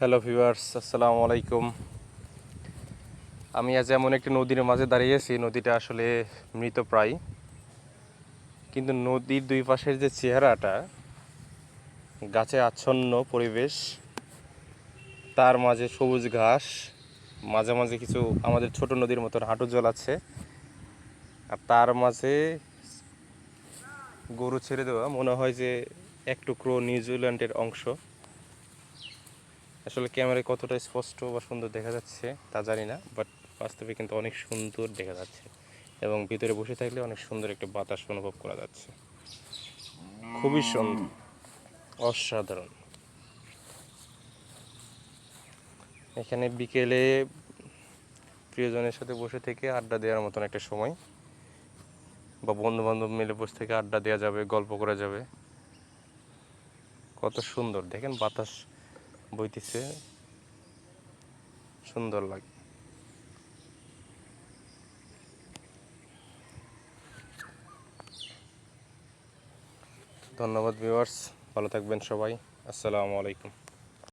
Hello viewers আসসালামু আলাইকুম আমি আজ এমন একটি নদীর মাঝে দাঁড়িয়েছি নদীটা আসলে মৃতপ্রায় কিন্তু নদীর দুই পাশের যে চেহারাটা, গাছে আচ্ছন্ন পরিবেশ, তার মাঝে সবুজ ঘাস, মাঝে মাঝে কিছু আমাদের ছোট নদীর মতন হাঁটু জল আছে। আর তার মাঝে গরু ছেড়ে দেওয়া, মনে হয় যে এক টুকরো নিউজিল্যান্ডের অংশ। আসলে ক্যামেরায় কতটা স্পষ্ট বা সুন্দর দেখা যাচ্ছে তা জানি না বাট বাস্তবে কিন্তু অনেক সুন্দর দেখা যাচ্ছে এবং ভিতরে বসে থাকলে অনেক সুন্দর একটা বাতাস অনুভব করা যাচ্ছে। খুবই সুন্দর, অসাধারণ। এখানে বিকেলে প্রিয়জনের সাথে বসে থেকে আড্ডা দেওয়ার মতন একটা সময়, বা বন্ধু বান্ধব মিলে বসে থেকে আড্ডা দেওয়া যাবে, গল্প করা যাবে। কত সুন্দর, দেখেন বাতাস বইতেছে। সুন্দর লাগে ধন্যবাদ ভিউয়ার্স ভালো থাকবেন সবাই। আসসালামু আলাইকুম।